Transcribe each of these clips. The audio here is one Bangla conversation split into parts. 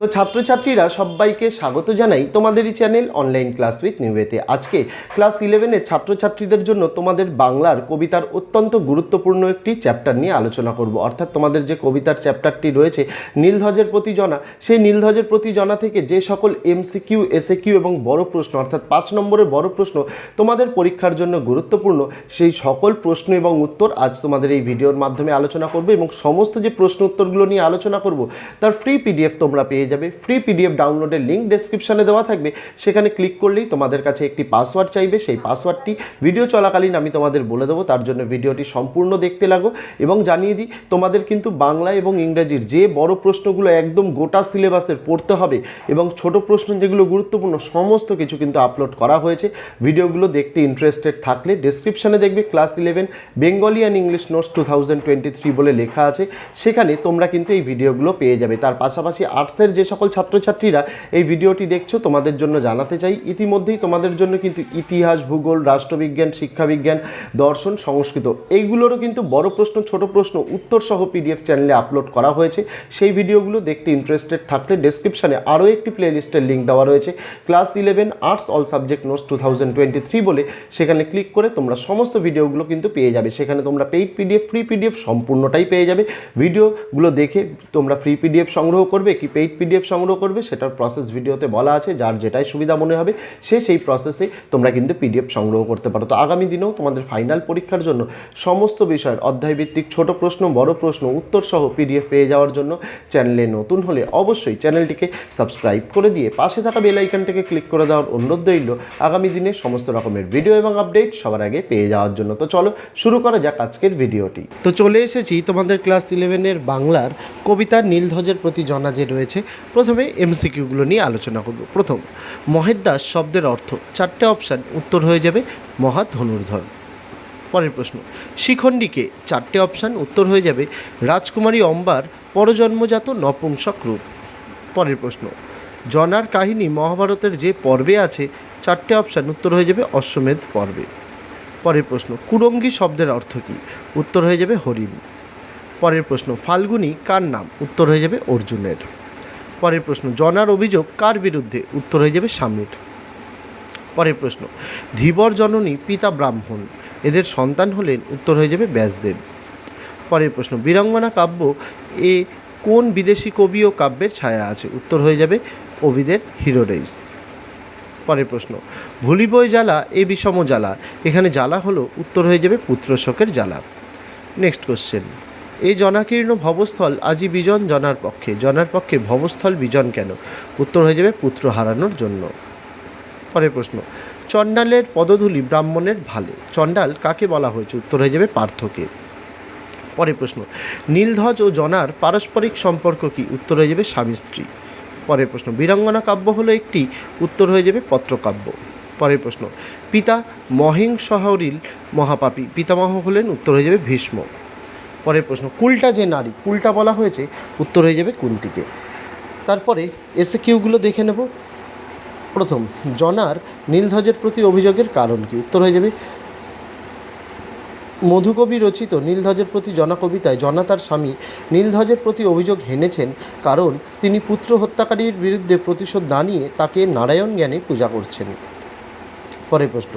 তো ছাত্রছাত্রীরা সবাইকে স্বাগত জানাই তোমাদেরই চ্যানেল অনলাইন ক্লাস উইথ নিউয়েতে আজকে ক্লাস ইলেভেনের ছাত্রছাত্রীদের জন্য তোমাদের বাংলার কবিতার অত্যন্ত গুরুত্বপূর্ণ একটি চ্যাপ্টার নিয়ে আলোচনা করব। অর্থাৎ তোমাদের যে কবিতার চ্যাপ্টারটি রয়েছে, নীলধ্বজের প্রতি জনা, সেই নীলধ্বজের প্রতি জনা থেকে যে সকল এমসিকিউ এসএকিউ এবং বড় প্রশ্ন, অর্থাৎ পাঁচ নম্বরের বড় প্রশ্ন তোমাদের পরীক্ষার জন্য গুরুত্বপূর্ণ, সেই সকল প্রশ্ন এবং উত্তর আজ তোমাদের এই ভিডিওর মাধ্যমে আলোচনা করবে এবং সমস্ত যে প্রশ্ন উত্তরগুলো নিয়ে আলোচনা করব, তার ফ্রি পিডিএফ তোমরা পেয়ে যাবে। ফ্রি পিডিএফ ডাউনলোডের লিঙ্ক ডেসক্রিপশনে দেওয়া থাকবে। সেখানে ক্লিক করলেই তোমাদের কাছে একটি পাসওয়ার্ড চাইবে। সেই পাসওয়ার্ডটি ভিডিও চলাকালীন আমি তোমাদের বলে দেবো। তার জন্য ভিডিওটি সম্পূর্ণ দেখতে লাগো। এবং জানিয়ে দিই, তোমাদের কিন্তু বাংলা এবং ইংরেজির যে বড় প্রশ্নগুলো একদম গোটা সিলেবাসের পড়তে হবে এবং ছোট প্রশ্ন যেগুলো গুরুত্বপূর্ণ, সমস্ত কিছু কিন্তু আপলোড করা হয়েছে। ভিডিওগুলো দেখতে ইন্টারেস্টেড থাকলে ডেসক্রিপশনে দেখবে class eleven Bengali and English notes two বলে লেখা আছে। সেখানে তোমরা কিন্তু এই ভিডিওগুলো পেয়ে যাবে। তার পাশাপাশি আর্টসের যে সকল ছাত্রছাত্রীরা এই ভিডিওটি দেখছ, তোমাদের জন্য জানাতে চাই। ইতিমধ্যেই তোমাদের জন্য কিন্তু ইতিহাস, ভূগোল, রাষ্ট্রবিজ্ঞান, শিক্ষাবিজ্ঞান, দর্শন, সংস্কৃত, এইগুলোরও কিন্তু বড় প্রশ্ন, ছোট প্রশ্ন উত্তর সহ পিডিএফ চ্যানেলে আপলোড করা হয়েছে। সেই ভিডিওগুলো দেখতে ইন্টারেস্টেড থাকলে ডেসক্রিপশনে আরও একটি প্লেলিস্টের লিঙ্ক দেওয়া রয়েছে। Class eleven arts all subject notes two বলে সেখানে ক্লিক করে তোমরা সমস্ত ভিডিওগুলো কিন্তু পেয়ে যাবে। সেখানে তোমরা পেইড পিডিএফ ফ্রি পিডিএফ সম্পূর্ণটাই পেয়ে যাবে। ভিডিওগুলো দেখে তোমরা ফ্রি পিডিএফ সংগ্রহ করবে, কি পেইড পিডিএফ সংগ্রহ করবে, সেটার প্রসেস ভিডিওতে বলা আছে, যার যেটাই সুবিধা মনে হবে, সে সেই প্রসেসে তোমরা কিন্তু পিডিএফ সংগ্রহ করতে পারো। তো আগামী দিনেও তোমাদের ফাইনাল পরীক্ষার জন্য সমস্ত বিষয়ের অধ্যায়ভিত্তিক ছোট প্রশ্ন, বড় প্রশ্ন উত্তর সহ পিডিএফ পেয়ে যাওয়ার জন্য চ্যানেলে নতুন হলে অবশ্যই চ্যানেলটিকে সাবস্ক্রাইব করে দিয়ে পাশে থাকা বেল আইকনটিকে ক্লিক করে দেওয়ার অনুরোধ রইল। আগামী দিনে সমস্ত রকমের ভিডিও এবং আপডেট সবার আগে পেয়ে যাওয়ার জন্য। তো চলো, শুরু করা যাক আজকের ভিডিওটি তো চলে এসেছি তোমাদের ক্লাস ইলেভেনের বাংলার কবিতা নীলধ্বজের প্রতি জনা যে রয়েছে প্রথমে এমসিকিউগুলো নিয়ে আলোচনা করব। প্রথম মহেদ্দাস শব্দের অর্থ চারটে অপশান, উত্তর হয়ে যাবে মহা ধনুর্ধর। পরের প্রশ্ন, শিখণ্ডীকে চারটে অপশান, উত্তর হয়ে যাবে রাজকুমারী অম্বার, পরজন্মজাত নপুংসক রূপ। পরের প্রশ্ন, জনার কাহিনী মহাভারতের যে পর্বে আছে, চারটে অপশান, উত্তর হয়ে যাবে অশ্বমেধ পর্বে। পরের প্রশ্ন, কুরঙ্গি শব্দের অর্থ কী? উত্তর হয়ে যাবে হরিণ। পরের প্রশ্ন, ফাল্গুনী কার নাম? উত্তর হয়ে যাবে অর্জুনের। পরের প্রশ্ন, জনার অভিযোগ কার বিরুদ্ধে? উত্তর হয়ে যাবে স্বামীর। পরের প্রশ্ন, ধীবর জননী পিতা ব্রাহ্মণ, এদের সন্তান হলেন, উত্তর হয়ে যাবে ব্যাসদেব। পরের প্রশ্ন, বীরাঙ্গনা কাব্য এ কোন বিদেশি কবি ও কাব্যের ছায়া আছে? উত্তর হয়ে যাবে ওভিদের হিরোডেইস পরের প্রশ্ন, ভুলিবই জ্বালা এ বিষম জ্বালা, এখানে জ্বালা হলো, উত্তর হয়ে যাবে পুত্রশোকের জ্বালা। নেক্সট কোশ্চেন এই জনাকীর্ণ ভবস্থল আজি বিজন জনার পক্ষে। জনার পক্ষে ভবস্থল বিজন কেন? উত্তর হয়ে যাবে পুত্র হারানোর জন্য। পরের প্রশ্ন, চণ্ডালের পদধূলি ব্রাহ্মণের ভালে। চণ্ডাল কাকে বলা হয়েছে? উত্তর হয়ে যাবে পার্থকে। পরের প্রশ্ন, নীলধ্বজ ও জনার পারস্পরিক সম্পর্ক কি? উত্তর হয়ে যাবে স্বামী স্ত্রী। পরের প্রশ্ন, বীরাঙ্গনা কাব্য হলো একটি? উত্তর হয়ে যাবে পত্রকাব্য। পরের প্রশ্ন, পিতা মহিংসহরিল মহাপাপী। পিতামহ হলেন, উত্তর হয়ে যাবে ভীষ্ম। পরের প্রশ্ন, কুলটা যে নারী, কুলটা বলা হয়েছে, উত্তর হয়ে যাবে কুন্তিকে। তারপরে এসে কিউগুলো দেখে নেব। প্রথম, জনার নীলধ্বজের প্রতি অভিযোগের কারণ কি? উত্তর হয়ে যাবে, মধুকবি রচিত নীলধ্বজের প্রতি জনা কবিতায় জনা তার স্বামী নীলধ্বজের প্রতি অভিযোগ হেনেছেন কারণ তিনি পুত্র হত্যাকারীর বিরুদ্ধে প্রতিশোধ না নিয়ে তাকে নারায়ণ জ্ঞানে পূজা করছেন। পরের প্রশ্ন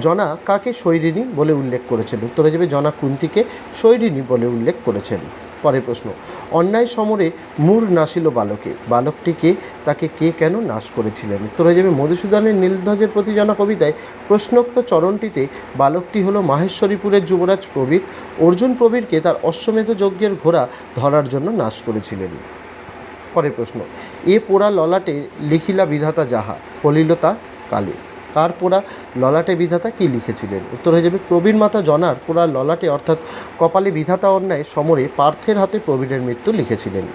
জনা কাকে শৈরিণী বলে উল্লেখ করেছেন? উত্তরে যাবে জনা কুন্তিকে শৈরিণী বলে উল্লেখ করেছেন। পরের প্রশ্ন, অন্যায় সমরে মূর নাসিল বালকে। বালকটিকে তাকে কে কেন নাশ করেছিলেন? উত্তর যাবে মধুসূদনের নীলধ্বজের প্রতি জনা কবিতায় প্রশ্নোক্ত চরণটিতে বালকটি হলো মাহেশ্বরীপুরের যুবরাজ প্রবীর। অর্জুন প্রবীরকে তার অশ্বমেধ যজ্ঞের ঘোড়া ধরার জন্য নাশ করেছিলেন। পরের প্রশ্ন, এ পোড়া ললাটে লিখিলা বিধাতা যাহা ফলিলতা কালে। কার পোড়া ললাটে বিধাতা কি লিখেছিলেন? উত্তর হয়ে যাবে প্রবীর মাতা জনার পোড়া ললাটে অর্থাৎ কপালে বিধাতা অন্যায় সমরে পার্থের হাতে প্রবীরের মৃত্যু লিখেছিলেন।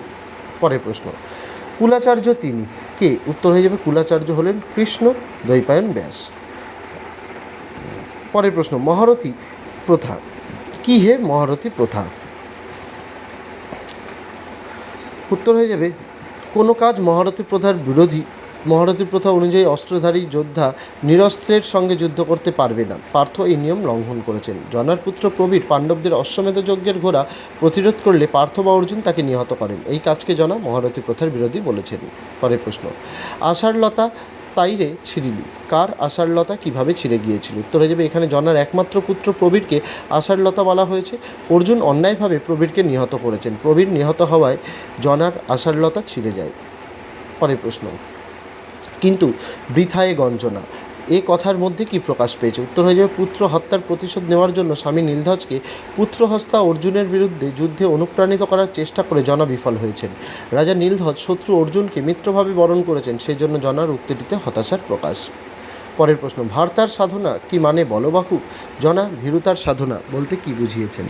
পরের প্রশ্ন, কুলাচার্য তিনি? কে? উত্তর হয়ে যাবে, কুলাচার্য হলেন কৃষ্ণ দৈপায়ন ব্যাস। পরের প্রশ্ন, মহারথী প্রথা, কি হে মহারথী প্রথা? উত্তর হয়ে যাবে, কোনো কাজ মহারথী প্রথার বিরোধী মহারথী প্রথা অনুযায়ী অস্ত্রধারী যোদ্ধা নিরস্ত্রের সঙ্গে যুদ্ধ করতে পারবে না। পার্থ এই নিয়ম লঙ্ঘন করেছেন। জনার পুত্র প্রবীর পাণ্ডবদের অশ্বমেধ যজ্ঞের ঘোড়া প্রতিরোধ করলে পার্থ বা অর্জুন তাকে নিহত করেন। এই কাজকে জনা মহারথী প্রথার বিরোধী বলেছেন। পরের প্রশ্ন, আষাঢ়লতা তাইরে ছিঁড়িলি? কার আষাঢ়লতা কীভাবে ছিঁড়ে গিয়েছিল? উত্তরে যাবে, এখানে জনার একমাত্র পুত্র প্রবীরকে আষাঢ়লতা বলা হয়েছে। অর্জুন অন্যায়ভাবে প্রবীরকে নিহত করেছেন। প্রবীর নিহত হওয়ায় জনার আষাঢ়লতা ছিঁড়ে যায়। পরের প্রশ্ন কিন্তু বৃথায় গঞ্জনা। এ কথার মধ্যে কি প্রকাশ পেয়েছে? উত্তর হয়ে যাবে, পুত্র হত্যার প্রতিশোধ নেওয়ার জন্য স্বামী নীলধ্বজকে পুত্রহস্তা অর্জুনের বিরুদ্ধে যুদ্ধে অনুপ্রাণিত করার চেষ্টা করে জনা বিফল হয়েছেন। রাজা নীলধ্বজ শত্রু অর্জুনকে মিত্রভাবে বরণ করেছেন, সেই জন্য জনার উক্তিটিতে হতাশার প্রকাশ। পরের প্রশ্ন, ভারতার সাধনা কি মানে বলবাহু? জনা, ভীরুতার সাধনা বলতে কি বুঝিয়েছেন?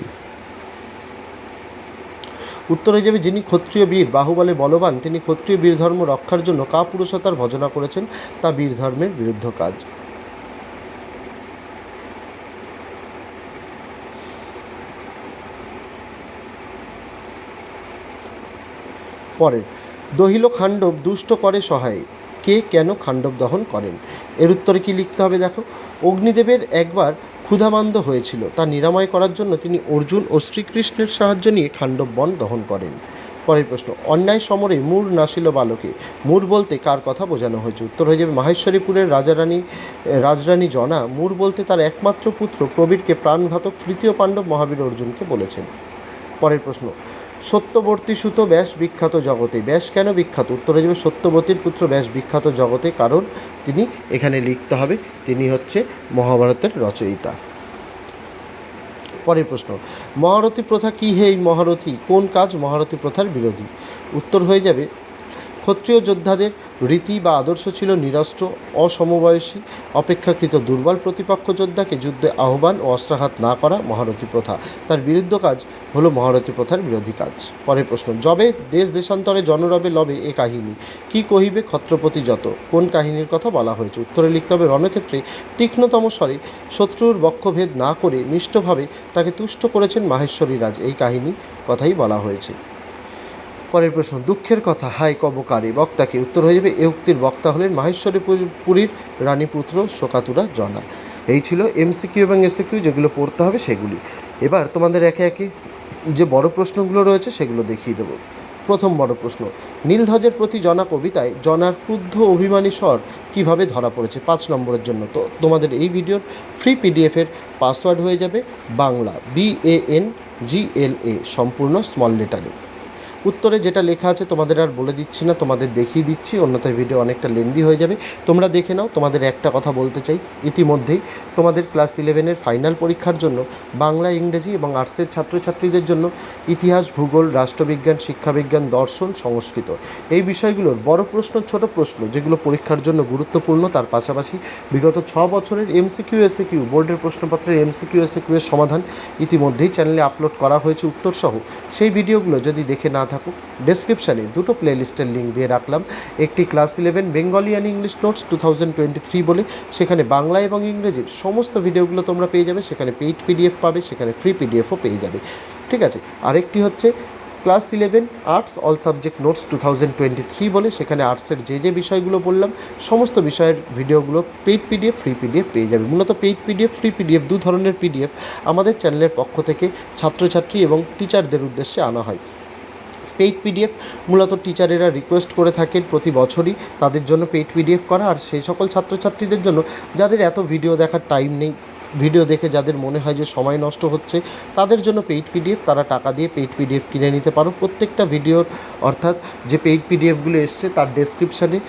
উত্তর হয়ে যাবে যিনি ক্ষত্রিয় বীর, বাহুবলে বলবান, তিনি ক্ষত্রিয় বীর ধর্ম রক্ষার জন্য কাপুরুষতার ভজনা করেছেন, তা বীর ধর্মের বিরুদ্ধ কাজ। পরের, দহিল খাণ্ডব দুষ্ট করে সহায়, কে কেন খাণ্ডব দহন করেন? এর উত্তরে কি লিখতে হবে দেখো? অগ্নিদেবের একবার ক্ষুধামান্দ হয়েছিল। তা নিরাময় করার জন্য তিনি অর্জুন ও শ্রীকৃষ্ণের সাহায্য নিয়ে খাণ্ডব বন দহন করেন। পরের প্রশ্ন, অন্যায় সমরে মূর নাসিল বালকে, মূর বলতে কার কথা বোঝানো হয়েছে? উত্তর হয়ে যাবে, মাহেশ্বরীপুরের রাজারানী, রাজরানী জনা, মূর বলতে তার একমাত্র পুত্র প্রবীরকে প্রাণঘাতক তৃতীয় পাণ্ডব মহাবীর অর্জুনকে বলেছেন। পরের প্রশ্ন সত্যবর্তী সুত ব্যাস বিখ্যাত জগতে। ব্যাস কেন বিখ্যাত? উত্তর যাবে, সত্যবতীর পুত্র ব্যাস বিখ্যাত জগতে, কারণ তিনি এখানে লিখতে হবে, তিনি হচ্ছে মহাভারতের রচয়িতা। পরের প্রশ্ন, মহারথী প্রথা কী হে মহারথী? কোন কাজ মহারথী প্রথার বিরোধী? উত্তর হয়ে যাবে ক্ষত্রিয় যোদ্ধাদের রীতি বা আদর্শ ছিল নিরস্ত্র, অসমবয়সী, অপেক্ষাকৃত দুর্বল প্রতিপক্ষ যোদ্ধাকে যুদ্ধে আহ্বান ও অস্ত্রাঘাত না করা মহারথী প্রথা। তার বিরুদ্ধ কাজ হলো মহারথী প্রথার বিরোধী কাজ। পরের প্রশ্ন, যবে দেশ দেশান্তরে জনরবে লবে এ কাহিনী? কি কহিবে ক্ষত্রপতি যত? কোন কাহিনীর কথা বলা হয়েছে? উত্তরে লিখতে হবে, রণক্ষেত্রে তীক্ষ্ণতম স্বরে শত্রুর বক্ষভেদ না করে মিষ্টভাবে তাকে তুষ্ট করেছেন মাহেশ্বরী রাজ। এই কাহিনী কথাই বলা হয়েছে। পরের প্রশ্ন, দুঃখের কথা হাই কবকারী। বক্তাকে উত্তর হয়ে যাবে? এ উক্তির বক্তা হলেন মাহেশ্বরী পুরীর রানীপুত্র শোকাতুরা জনা। এই ছিল এমসিকিউ এবং এসিকিউ যেগুলো পড়তে হবে সেগুলি। এবার তোমাদের একে একে যে বড় প্রশ্নগুলো রয়েছে সেগুলো দেখিয়ে দেবো। প্রথম বড় প্রশ্ন, নীলধ্বজের প্রতি জনা কবিতায় জনার ক্রুদ্ধ অভিমানী স্বর কীভাবে ধরা পড়েছে? পাঁচ নম্বরের জন্য তো তোমাদের এই ভিডিওর ফ্রি পিডিএফের পাসওয়ার্ড হয়ে যাবে Bangla B A N A N G L A সম্পূর্ণ স্মল লেটারে উত্তরে যেটা লেখা আছে তোমাদের আর বলে দিচ্ছি না, তোমাদের দেখিয়ে দিচ্ছি, অন্যথায় ভিডিও অনেকটা লেন্দি হয়ে যাবে। তোমরা দেখে নাও, তোমাদের একটা কথা বলতে চাই, ইতিমধ্যেই তোমাদের ক্লাস ইলেভেনের ফাইনাল পরীক্ষার জন্য বাংলা, ইংরেজি এবং আর্টসের ছাত্রছাত্রীদের জন্য ইতিহাস, ভূগোল, রাষ্ট্রবিজ্ঞান, শিক্ষাবিজ্ঞান, দর্শন, সংস্কৃত। এই বিষয়গুলোর বড় প্রশ্ন, ছোট প্রশ্ন, যেগুলো পরীক্ষার জন্য গুরুত্বপূর্ণ, তার পাশাপাশি বিগত ছ বছরের এমসিকিউ এসএকিউ বোর্ডের প্রশ্নপত্রের এমসিকিউ এসএকিউ এর সমাধান ইতিমধ্যেই চ্যানেলে আপলোড করা হয়েছে উত্তরসহ। সেই ভিডিওগুলো যদি দেখে না থাকুক ডেসক্রিপশানে দুটো প্লেলিস্টের লিঙ্ক দিয়ে রাখলাম। একটি class eleven Bengali and English notes two thousand twenty three বলে, সেখানে বাংলা এবং ইংরেজির সমস্ত ভিডিওগুলো তোমরা পেয়ে যাবে, সেখানে পেইড পিডিএফ পাবে, সেখানে ফ্রি পিডিএফও পেয়ে যাবে। ঠিক আছে? আরেকটি হচ্ছে class eleven arts all subject notes two thousand twenty three বলে, সেখানে আর্টসের যে যে বিষয়গুলো বললাম, সমস্ত বিষয়ের ভিডিওগুলো পেইড পিডিএফ ফ্রি পিডিএফ পেয়ে যাবে। মূলত পেইড পিডিএফ ফ্রি পিডিএফ দু ধরনের পিডিএফ আমাদের চ্যানেলের পক্ষ থেকে ছাত্রছাত্রী এবং টিচারদের উদ্দেশ্যে আনা হয়। Paid PDF. মূলত টিচারেরা রিকোয়েস্ট করে থাকেন প্রতি বছরই তাদের জন্য পেইড পিডিএফ করা। আর সেই সকল ছাত্রছাত্রীদের জন্য যাদের এত ভিডিও দেখার টাইম নেই, ভিডিও দেখে যাদের মনে হয় যে সময় নষ্ট হচ্ছে, তাদের জন্য পেইড পিডিএফ। তারা টাকা দিয়ে পেইড পিডিএফ কিনে নিতে পারো। প্রত্যেকটা ভিডিওর অর্থাৎ যে পেইড পিডিএফগুলো এসছে তার ডেসক্রিপশানে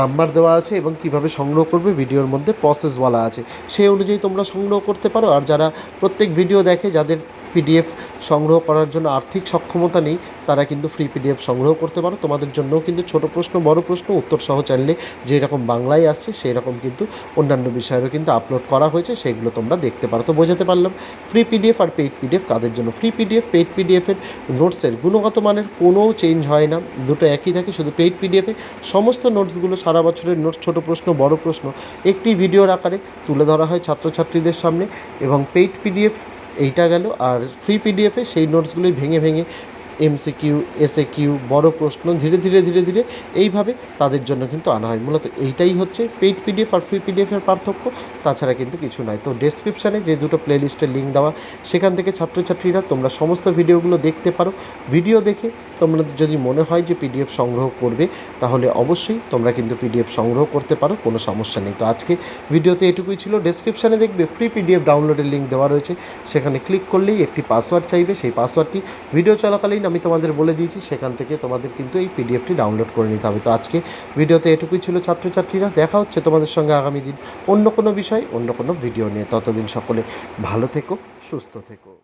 নাম্বার দেওয়া আছে এবং কীভাবে সংগ্রহ করবে ভিডিওর মধ্যে প্রসেস বলা আছে। সেই অনুযায়ী তোমরা সংগ্রহ করতে পারো। আর যারা প্রত্যেক ভিডিও দেখে যাদের পিডিএফ সংগ্রহ করার জন্য আর্থিক সক্ষমতা নেই, তারা কিন্তু ফ্রি পিডিএফ সংগ্রহ করতে পারো। তোমাদের জন্যও কিন্তু ছোট প্রশ্ন, বড় প্রশ্ন, উত্তর সহ চ্যানেলে যেই রকম বাংলায় আসছে সেই রকম কিন্তু অন্যান্য বিষয়েরও কিন্তু আপলোড করা হয়েছে, সেগুলো তোমরা দেখতে পারো। তো বোঝাতে পারলাম ফ্রি পিডিএফ আর পেইড পিডিএফ কাদের জন্য? ফ্রি পিডিএফ পেইড পিডিএফের নোটসের গুণগত মানের কোনো চেঞ্জ হয় না, দুটো একই থাকে, শুধু পেইড পিডিএফে সমস্ত নোটসগুলো সারা বছরের নোটস ছোট প্রশ্ন, বড় প্রশ্ন, একটি ভিডিওর আকারে তুলে ধরা হয় ছাত্রছাত্রীদের সামনে এবং পেইড পিডিএফ এইটা গেল। আর ফ্রি পিডিএফে সেই নোটসগুলোই ভেঙে ভেঙে এমসিকিউ এসএ কিউ বড়ো প্রশ্ন, ধীরে ধীরে ধীরে ধীরে এইভাবে তাদের জন্য কিন্তু আনা হয়। মূলত এইটাই হচ্ছে পেইড পিডিএফ আর ফ্রি পিডিএফের পার্থক্য। তাছাড়া কিন্তু কিছু নয় তো ডেসক্রিপশানে যে দুটো প্লেলিস্টের লিঙ্ক দেওয়া, সেখান থেকে ছাত্রছাত্রীরা তোমরা সমস্ত ভিডিওগুলো দেখতে পারো। ভিডিও দেখে তোমরা যদি মনে হয় যে পিডিএফ সংগ্রহ করবে, তাহলে অবশ্যই তোমরা কিন্তু পিডিএফ সংগ্রহ করতে পারো, কোনো সমস্যা নেই। তো আজকে ভিডিওতে এটুকুই ছিল। ডেসক্রিপশানে দেখবে ফ্রি পিডিএফ ডাউনলোডের লিঙ্ক দেওয়া রয়েছে। সেখানে ক্লিক করলেই একটি পাসওয়ার্ড চাইবে। সেই পাসওয়ার্ডটি ভিডিও চলাকালীন আমি তোমাদের বলে দিয়েছি। সেখান থেকে তোমাদের কিন্তু এই পিডিএফটি ডাউনলোড করে নিতে হবে। তো আজকে ভিডিওতে এটুকুই ছিল ছাত্রছাত্রীরা। দেখা হচ্ছে তোমাদের সঙ্গে আগামী দিন অন্য কোনো বিষয়, অন্য কোনো ভিডিও নিয়ে। ততদিন সকলে ভালো থেকো, সুস্থ থেকো।